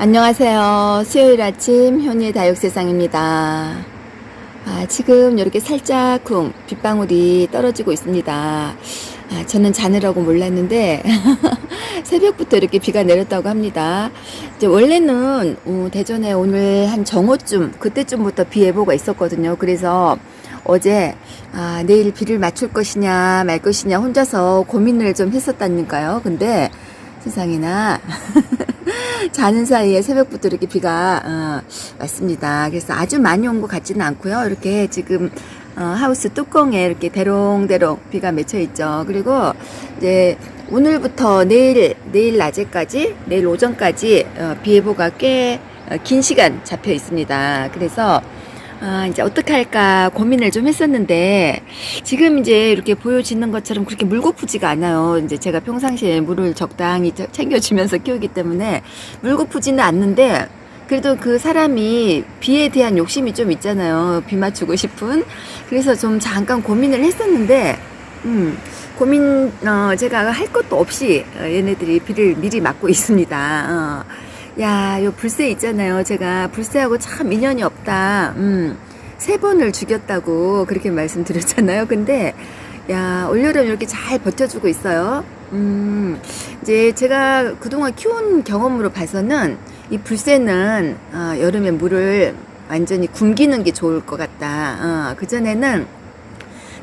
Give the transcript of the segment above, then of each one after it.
안녕하세요. 수요일 아침 현이의 다육세상입니다. 아, 지금 이렇게 살짝 쿵 빗방울이 떨어지고 있습니다. 아, 저는 자느라고 몰랐는데 새벽부터 이렇게 비가 내렸다고 합니다. 이제 원래는 어, 대전에 오늘 한 정오쯤 그때쯤부터 비 예보가 있었거든요. 그래서 어제 아, 내일 비를 맞출 것이냐 말 것이냐 혼자서 고민을 좀 했었다니까요. 근데 세상에나 자는 사이에 새벽부터 이렇게 비가 어, 왔습니다. 그래서 아주 많이 온 것 같지는 않고요. 이렇게 지금 어, 하우스 뚜껑에 이렇게 대롱대롱 비가 맺혀 있죠. 그리고 이제 오늘부터 내일 내일 낮에까지 내일 오전까지 어, 비 예보가 꽤 긴 시간 잡혀 있습니다. 그래서 아, 이제 어떻게 할까 고민을 좀 했었는데, 지금 이제 이렇게 보여지는 것처럼 그렇게 물고프지가 않아요. 이제 제가 평상시에 물을 적당히 저- 챙겨주면서 키우기 때문에 물고프지는 않는데, 그래도 그 사람이 비에 대한 욕심이 좀 있잖아요. 비 맞추고 싶은. 그래서 좀 잠깐 고민을 했었는데, 음, 고민, 어, 제가 할 것도 없이 어, 얘네들이 비를 미리 맞고 있습니다. 어. 야, 요 불새 있잖아요. 제가 불새하고 참 인연이 없다. 음, 세 번을 죽였다고 그렇게 말씀드렸잖아요. 근데, 야, 올여름 이렇게 잘 버텨주고 있어요. 음, 이제 제가 그동안 키운 경험으로 봐서는 이 불새는, 어, 여름에 물을 완전히 굶기는 게 좋을 것 같다. 어, 그전에는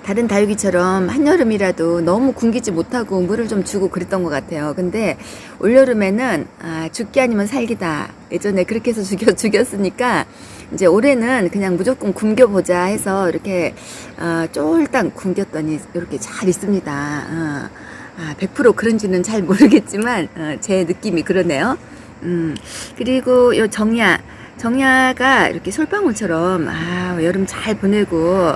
다른 다육이처럼 한여름이라도 너무 굶기지 못하고 물을 좀 주고 그랬던 것 같아요. 근데 올여름에는 아, 죽기 아니면 살기다. 예전에 그렇게 해서 죽여, 죽였으니까 이제 올해는 그냥 무조건 굶겨보자 해서 이렇게 어, 쫄딱 굶겼더니 이렇게 잘 있습니다. 어, 아, 100% 그런지는 잘 모르겠지만 어, 제 느낌이 그러네요. 음, 그리고 요 정야, 정야가 이렇게 솔방울처럼 아, 여름 잘 보내고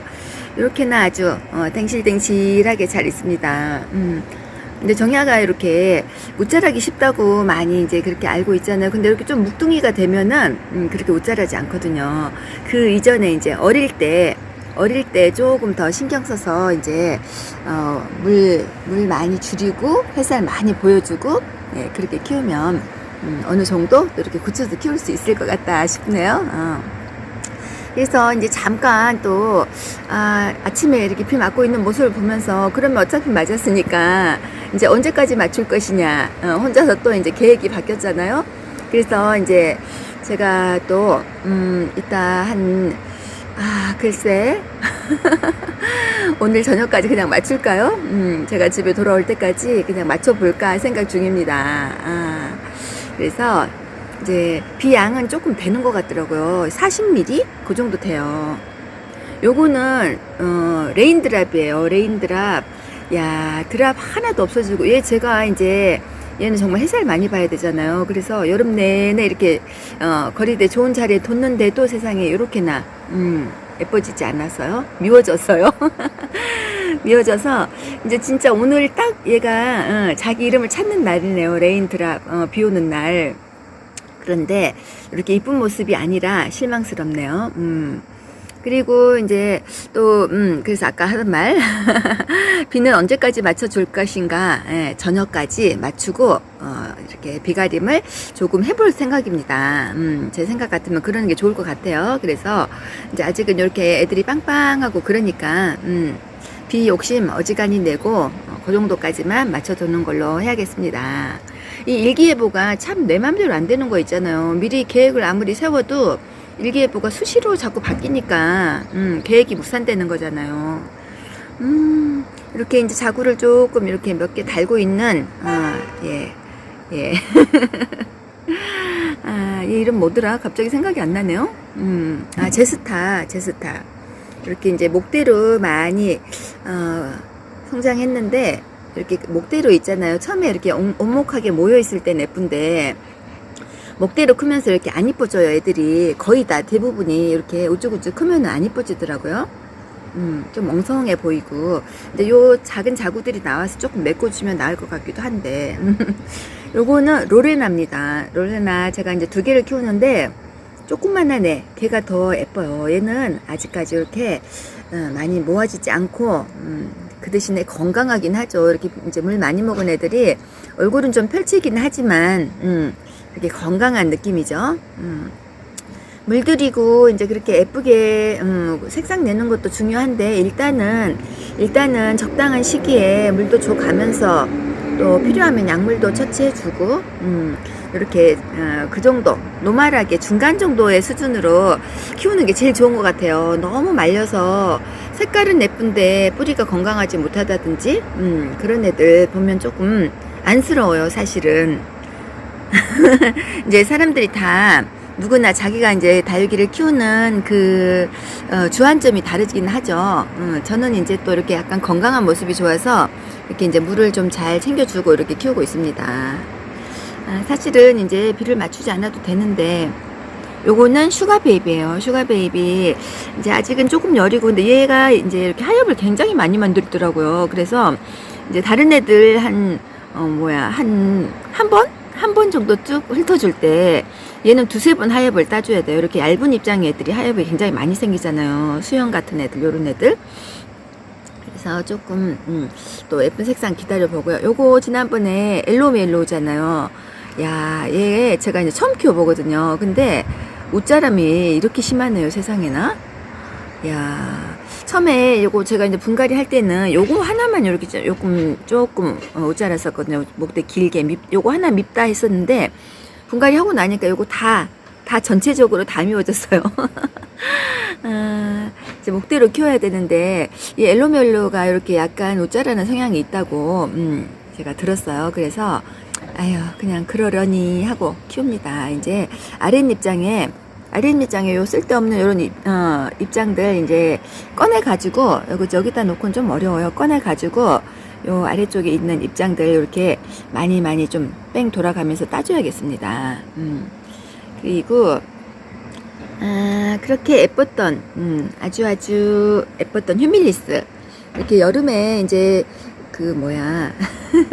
이렇게나 아주 어, 댕실댕실하게 잘 있습니다. 음. 근데 정야가 이렇게 못 자라기 쉽다고 많이 이제 그렇게 알고 있잖아요. 근데 이렇게 좀 묵둥이가 되면은 음, 그렇게 못 자라지 않거든요. 그 이전에 이제 어릴 때 어릴 때 조금 더 신경 써서 이제 어, 물, 물 많이 줄이고 햇살 많이 보여주고 예, 그렇게 키우면 음, 어느 정도 이렇게 굳혀서 키울 수 있을 것 같다 싶네요. 어. 그래서 이제 잠깐 또 아, 아침에 이렇게 비 맞고 있는 모습을 보면서 그러면 어차피 맞았으니까 이제 언제까지 맞출 것이냐 어, 혼자서 또 이제 계획이 바뀌었잖아요. 그래서 이제 제가 또 음, 이따 한 아, 글쎄. 오늘 저녁까지 그냥 맞출까요? 음, 제가 집에 돌아올 때까지 그냥 맞춰볼까 생각 중입니다. 아, 그래서 이제 비 양은 조금 되는 것 같더라고요. 40mm? 그 정도 돼요. 요거는, 어, 레인드랍이에요. 레인드랍. 야, 드랍 하나도 없어지고, 얘 제가 이제, 얘는 정말 햇살 많이 봐야 되잖아요. 그래서 여름 내내 이렇게, 어, 거리대 좋은 자리에 뒀는데도 세상에 이렇게나, 음, 예뻐지지 않았어요. 미워졌어요. 미워져서, 이제 진짜 오늘 딱 얘가, 어, 자기 이름을 찾는 날이네요. 레인 드랍, 어, 비 오는 날. 그런데 이렇게 이쁜 모습이 아니라 실망스럽네요. 음. 그리고 이제 또, 음, 그래서 아까 하던 말. 비는 언제까지 맞춰줄 것인가. 예, 저녁까지 맞추고, 어, 이렇게 비가림을 조금 해볼 생각입니다. 음, 제 생각 같으면 그러는 게 좋을 것 같아요. 그래서 이제 아직은 이렇게 애들이 빵빵하고 그러니까, 음, 비 욕심 어지간히 내고, 어, 그 정도까지만 맞춰두는 걸로 해야겠습니다. 이 일기예보가 참 내 맘대로 안 되는 거 있잖아요. 미리 계획을 아무리 세워도 일기예보가 수시로 자꾸 바뀌니까 음, 계획이 무산되는 거잖아요. 음, 이렇게 이제 자구를 조금 이렇게 몇 개 달고 있는 아, 예, 예. 아, 얘 이름 뭐더라? 갑자기 생각이 안 나네요. 음, 아, 제스타, 제스타. 이렇게 이제 목대로 많이 어, 성장했는데 이렇게 목대로 있잖아요. 처음에 이렇게 온- 온목하게 모여 있을 땐 예쁜데 목대로 크면서 이렇게 안 이뻐져요. 애들이 거의 다 대부분이 이렇게 우쭈우쭈 크면 안 이뻐지더라고요. 음, 좀 멍성해 보이고. 근데 요 작은 자구들이 나와서 조금 메꿔주면 나을 것 같기도 한데. 요거는 로레나입니다. 로레나 제가 이제 두 개를 키우는데 조금만한 애, 걔가 더 예뻐요. 얘는 아직까지 이렇게 어, 많이 모아지지 않고 음, 그 대신에 건강하긴 하죠. 이렇게 이제 물 많이 먹은 애들이 얼굴은 좀 펼치긴 하지만 음, 이렇게 건강한 느낌이죠. 음. 물들이고 이제 그렇게 예쁘게 음, 색상 내는 것도 중요한데 일단은 일단은 적당한 시기에 물도 줘 가면서 또 필요하면 약물도 처치해주고 음, 이렇게 어, 그 정도 노멀하게 중간 정도의 수준으로 키우는 게 제일 좋은 것 같아요. 너무 말려서 색깔은 예쁜데 뿌리가 건강하지 못하다든지 음, 그런 애들 보면 조금 안쓰러워요, 사실은. 이제 사람들이 다 누구나 자기가 이제 다육이를 키우는 그 어, 주안점이 다르긴 하죠. 음, 저는 이제 또 이렇게 약간 건강한 모습이 좋아서 이렇게 이제 물을 좀 잘 챙겨주고 이렇게 키우고 있습니다. 아, 사실은 이제 비를 맞추지 않아도 되는데 요거는 슈가 베이비예요. 슈가 베이비. 이제 아직은 조금 여리고 근데 얘가 이제 이렇게 하엽을 굉장히 많이 만들더라고요. 그래서 이제 다른 애들 한 어, 뭐야 한 한 번? 한 번 정도 쭉 훑어줄 때 얘는 두세 번 하엽을 따줘야 돼요. 이렇게 얇은 입장의 애들이 하엽이 굉장히 많이 생기잖아요. 수영 같은 애들, 요런 애들. 그래서 조금 음, 또 예쁜 색상 기다려 보고요. 요거 지난번에 엘로멜로잖아요. 야, 얘 제가 이제 처음 키워보거든요. 근데 옷자람이 이렇게 심하네요, 세상에나. 야, 처음에 요거 제가 이제 분갈이 할 때는 요거 하나만 이렇게 좀- 조금 조금 어, 옷 자랐었거든요. 목대 길게 밉, 요거 하나 밉다 했었는데 분갈이 하고 나니까 요거 다 다 전체적으로 다 미워졌어요. 아, 이제 목대로 키워야 되는데 이 엘로멜로가 이렇게 약간 옷 자라는 성향이 있다고 음, 제가 들었어요. 그래서 아유 그냥 그러려니 하고 키웁니다. 이제 아랫 입장에 아랫 입장에 요 쓸데없는 이런 입, 어, 입장들 이제 꺼내 가지고 여기 여기다 놓고는 좀 어려워요. 꺼내 가지고 요 아래쪽에 있는 입장들 이렇게 많이 많이 좀 뺑 돌아가면서 따줘야겠습니다. 음. 그리고 아 그렇게 예뻤던 음, 아주 아주 예뻤던 휴밀리스 이렇게 여름에 이제 그 뭐야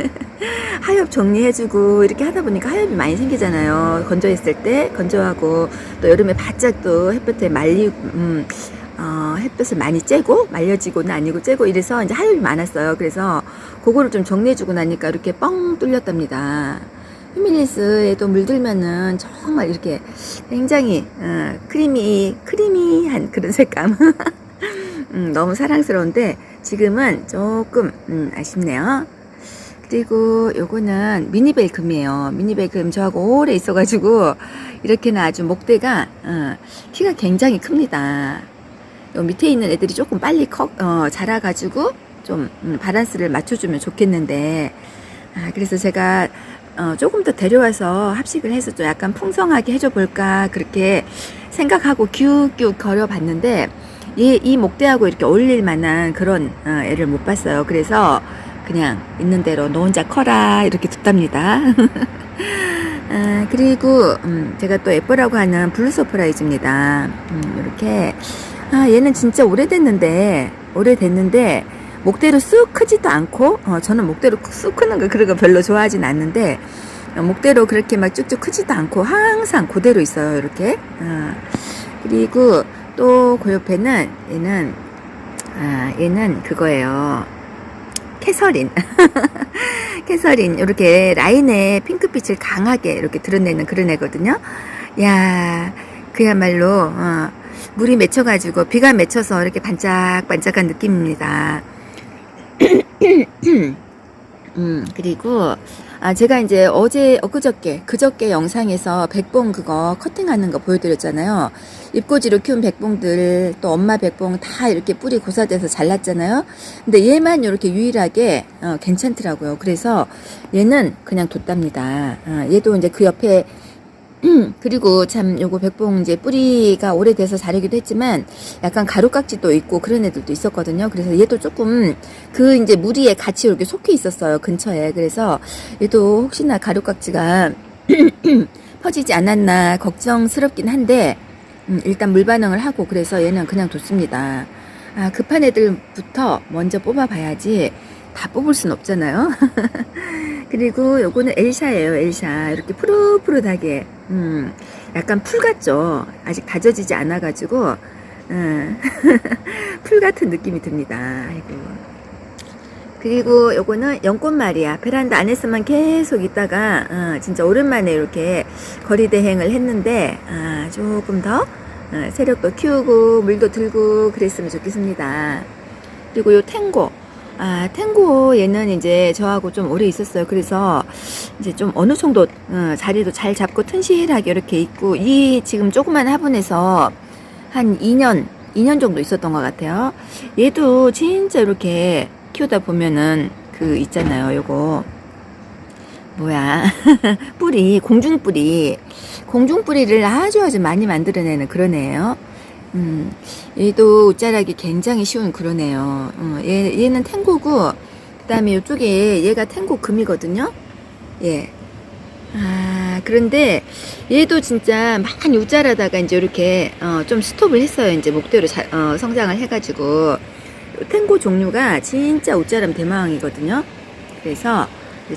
하엽 정리해주고 이렇게 하다 보니까 하엽이 많이 생기잖아요. 건조했을 때 건조하고 또 여름에 바짝 또 햇볕에 말리 음, 어, 햇볕을 많이 쬐고 말려지고는 아니고 쬐고 이래서 이제 하엽이 많았어요. 그래서 그거를 좀 정리해주고 나니까 이렇게 뻥 뚫렸답니다. 휴밀리스에도 물들면은 정말 이렇게 굉장히 어, 크리미 크리미한 그런 색감. 음, 너무 사랑스러운데 지금은 조금 음, 아쉽네요. 그리고 요거는 미니벨금이에요. 미니벨금 저하고 오래 있어가지고 이렇게는 아주 목대가 어, 키가 굉장히 큽니다. 요 밑에 있는 애들이 조금 빨리 커, 어, 자라가지고 좀 음, 바란스를 맞춰주면 좋겠는데 아, 그래서 제가 어, 조금 더 데려와서 합식을 해서 좀 약간 풍성하게 해줘 볼까 그렇게 생각하고 기웃기웃 거려 봤는데 이, 이 목대하고 이렇게 어울릴 만한 그런 어, 애를 못 봤어요. 그래서 그냥 있는 대로 너 혼자 커라 이렇게 둡답니다. 아, 그리고 음, 제가 또 예뻐라고 하는 블루 서프라이즈입니다. 음, 이렇게 아, 얘는 진짜 오래됐는데 오래됐는데 목대로 쑥 크지도 않고 어, 저는 목대로 쑥 크는 거 그런 거 별로 좋아하진 않는데 어, 목대로 그렇게 막 쭉쭉 크지도 않고 항상 그대로 있어요 이렇게 어, 그리고 또그 옆에는 얘는 아 얘는 그거예요. 캐서린. 캐서린. 이렇게 라인에 핑크빛을 강하게 이렇게 드러내는 그런 애거든요. 야 그야말로 어, 물이 맺혀가지고 비가 맺혀서 이렇게 반짝반짝한 느낌입니다. 음, 그리고, 아, 제가 이제 어제, 엊그저께, 그저께 영상에서 백봉 그거 커팅하는 거 보여드렸잖아요. 입꼬지로 키운 백봉들, 또 엄마 백봉 다 이렇게 뿌리 고사돼서 잘랐잖아요. 근데 얘만 이렇게 유일하게, 어, 괜찮더라고요. 그래서 얘는 그냥 뒀답니다. 아, 얘도 이제 그 옆에 그리고 참 요거 백봉 이제 뿌리가 오래돼서 자르기도 했지만 약간 가루깍지도 있고 그런 애들도 있었거든요. 그래서 얘도 조금 그 이제 무리에 같이 이렇게 속해 있었어요. 근처에. 그래서 얘도 혹시나 가루깍지가 퍼지지 않았나 걱정스럽긴 한데 음, 일단 물 반응을 하고 그래서 얘는 그냥 뒀습니다. 아, 급한 애들부터 먼저 뽑아봐야지 다 뽑을 순 없잖아요. 그리고 요거는 엘샤예요, 엘샤. 이렇게 푸릇푸릇하게. 음, 약간 풀 같죠? 아직 다져지지 않아가지고, 음, 풀 같은 느낌이 듭니다. 아이고. 그리고 요거는 연꽃말이야. 베란다 안에서만 계속 있다가 어, 진짜 오랜만에 이렇게 거리 대행을 했는데 아, 조금 더 어, 세력도 키우고 물도 들고 그랬으면 좋겠습니다. 그리고 요 탱고. 아, 탱고 얘는 이제 저하고 좀 오래 있었어요. 그래서 이제 좀 어느 정도 어, 자리도 잘 잡고 튼실하게 이렇게 있고 이 지금 조그만 화분에서 한 2년 2년 정도 있었던 것 같아요. 얘도 진짜 이렇게 키우다 보면은 그 있잖아요. 요거 뭐야 뿌리 공중 뿌리 공중 뿌리를 아주 아주 많이 만들어내는 그런 애예요. 음, 얘도 옷자라기 굉장히 쉬운 그런 애요. 어, 얘 얘는 탱고고 그 다음에 이쪽에 얘가 탱고 금이거든요. 예. 아, 그런데 얘도 진짜 많이 우짜라다가 이제 이렇게 어, 좀 스톱을 했어요. 이제 목대로 자, 어, 성장을 해가지고 탱고 종류가 진짜 우짜람 대마왕이거든요. 그래서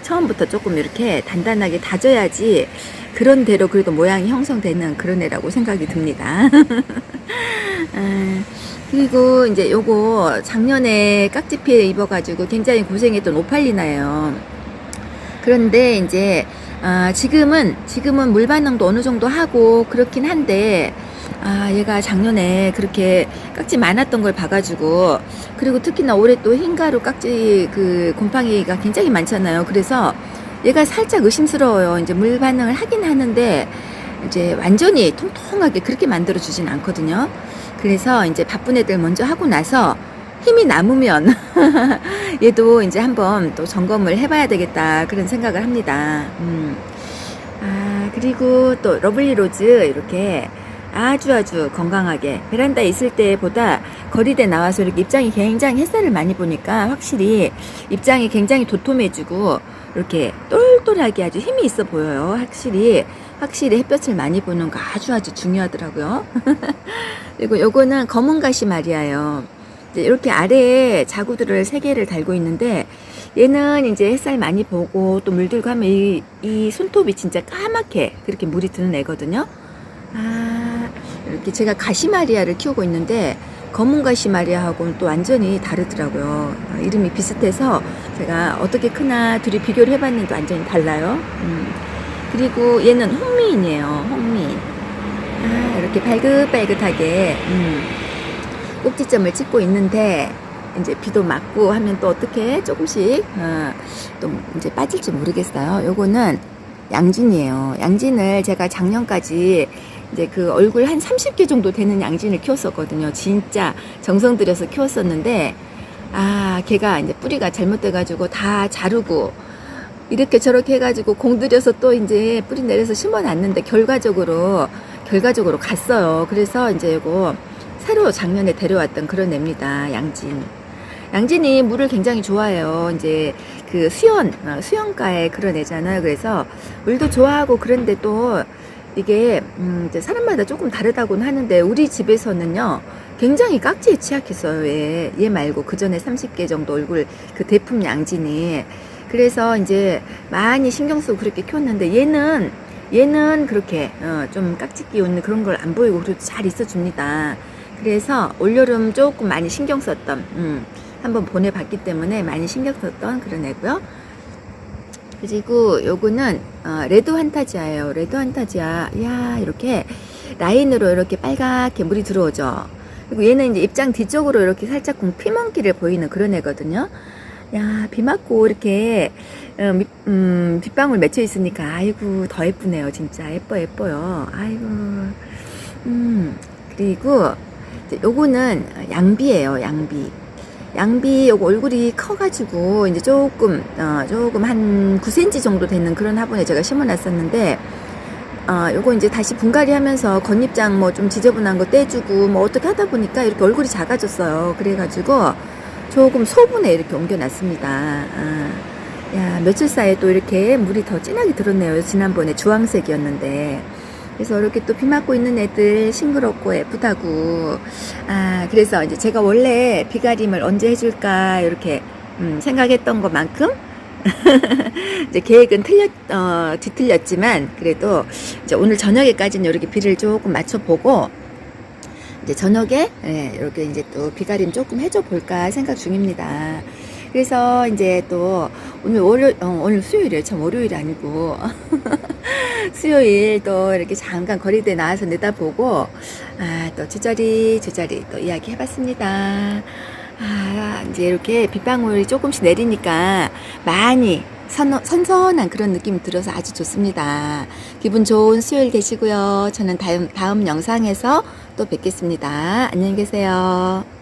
처음부터 조금 이렇게 단단하게 다져야지 그런 대로 그래도 모양이 형성되는 그런 애라고 생각이 듭니다. 아, 그리고 이제 요거 작년에 깍지 피해 입어가지고 굉장히 고생했던 오팔리나예요. 그런데 이제 아, 지금은 지금은 물 반응도 어느 정도 하고 그렇긴 한데 아 얘가 작년에 그렇게 깍지 많았던 걸 봐가지고 그리고 특히나 올해 또 흰가루 깍지 그 곰팡이가 굉장히 많잖아요. 그래서 얘가 살짝 의심스러워요. 이제 물 반응을 하긴 하는데 이제 완전히 통통하게 그렇게 만들어 주진 않거든요. 그래서 이제 바쁜 애들 먼저 하고 나서 힘이 남으면 얘도 이제 한번 또 점검을 해봐야 되겠다 그런 생각을 합니다. 음. 아 그리고 또 러블리 로즈 이렇게 아주 아주 건강하게 베란다에 있을 때보다 거리대 나와서 이렇게 입장이 굉장히 햇살을 많이 보니까 확실히 입장이 굉장히 도톰해지고 이렇게 똘똘하게 아주 힘이 있어 보여요. 확실히 확실히 햇볕을 많이 보는 거 아주 아주 중요하더라고요. 그리고 요거는 검은 가시 말이에요. 이렇게 아래에 자구들을 세 개를 달고 있는데 얘는 이제 햇살 많이 보고 또 물 들고 하면 이, 이 손톱이 진짜 까맣게 그렇게 물이 드는 애거든요. 아, 이렇게 제가 가시마리아를 키우고 있는데 검은 가시마리아하고는 또 완전히 다르더라고요. 아, 이름이 비슷해서 제가 어떻게 크나 둘이 비교를 해봤는데 완전히 달라요. 음. 그리고 얘는 홍미인이에요. 홍미인. 아, 이렇게 발긋발긋하게 음, 꼭지점을 찍고 있는데 이제 비도 맞고 하면 또 어떻게 조금씩 어, 또 이제 빠질지 모르겠어요. 요거는 양진이에요. 양진을 제가 작년까지 이제 그 얼굴 한 30개 정도 되는 양진을 키웠었거든요. 진짜 정성 들여서 키웠었는데 아 걔가 이제 뿌리가 잘못돼 가지고 다 자르고 이렇게 저렇게 해 가지고 공들여서 또 이제 뿌리 내려서 심어 놨는데 결과적으로 결과적으로 갔어요. 그래서 이제 이거 새로 작년에 데려왔던 그런 애입니다. 양진. 양진이 물을 굉장히 좋아해요. 이제 그 수연, 어, 수연가의 그런 애잖아요. 그래서 물도 좋아하고 그런데 또 이게, 음, 이제 사람마다 조금 다르다고는 하는데 우리 집에서는요, 굉장히 깍지에 취약했어요. 얘, 얘 말고 그 전에 30개 정도 얼굴 그 대품 양진이. 그래서 이제 많이 신경 쓰고 그렇게 키웠는데 얘는 얘는 그렇게 어, 좀 깍지 끼우는 그런 걸 안 보이고 그래도 잘 있어 줍니다. 그래서 올여름 조금 많이 신경 썼던 음, 한번 보내봤기 때문에 많이 신경 썼던 그런 애고요. 그리고 요거는 어, 레드 환타지아예요. 레드 환타지아. 야 이렇게 라인으로 이렇게 빨갛게 물이 들어오죠. 그리고 얘는 이제 입장 뒤쪽으로 이렇게 살짝 피멍기를 보이는 그런 애거든요. 야, 비 맞고 이렇게 어, 미- 음, 빗방울 맺혀 있으니까 아이고 더 예쁘네요. 진짜 예뻐 예뻐요. 아이고. 음. 그리고 요거는 양비예요. 양비. 양비 요거 얼굴이 커가지고 이제 조금 어, 조금 한 9cm 정도 되는 그런 화분에 제가 심어놨었는데 어, 요거 이제 다시 분갈이 하면서 겉잎장 뭐 좀 지저분한 거 떼주고 뭐 어떻게 하다 보니까 이렇게 얼굴이 작아졌어요. 그래가지고 조금 소분에 이렇게 옮겨놨습니다. 아, 야, 며칠 사이에 또 이렇게 물이 더 진하게 들었네요. 지난번에 주황색이었는데. 그래서 이렇게 또 비 맞고 있는 애들 싱그럽고 예쁘다고. 아, 그래서 이제 제가 원래 비가림을 언제 해줄까, 이렇게, 음, 생각했던 것만큼, 이제 계획은 틀렸, 어, 뒤틀렸지만, 그래도 이제 오늘 저녁에까지는 이렇게 비를 조금 맞춰보고, 이제 저녁에 예, 이렇게 이제 또 비가림 조금 해줘 볼까 생각 중입니다. 그래서 이제 또 오늘 월요 어, 오늘 수요일이에요. 참 월요일이 아니고 수요일 또 이렇게 잠깐 거리대 나와서 내다보고 아, 또 주저리 주저리 또 이야기 해봤습니다. 아, 이제 이렇게 빗방울이 조금씩 내리니까 많이 선, 선선한 그런 느낌이 들어서 아주 좋습니다. 기분 좋은 수요일 되시고요. 저는 다음, 다음 영상에서 또 뵙겠습니다. 안녕히 계세요.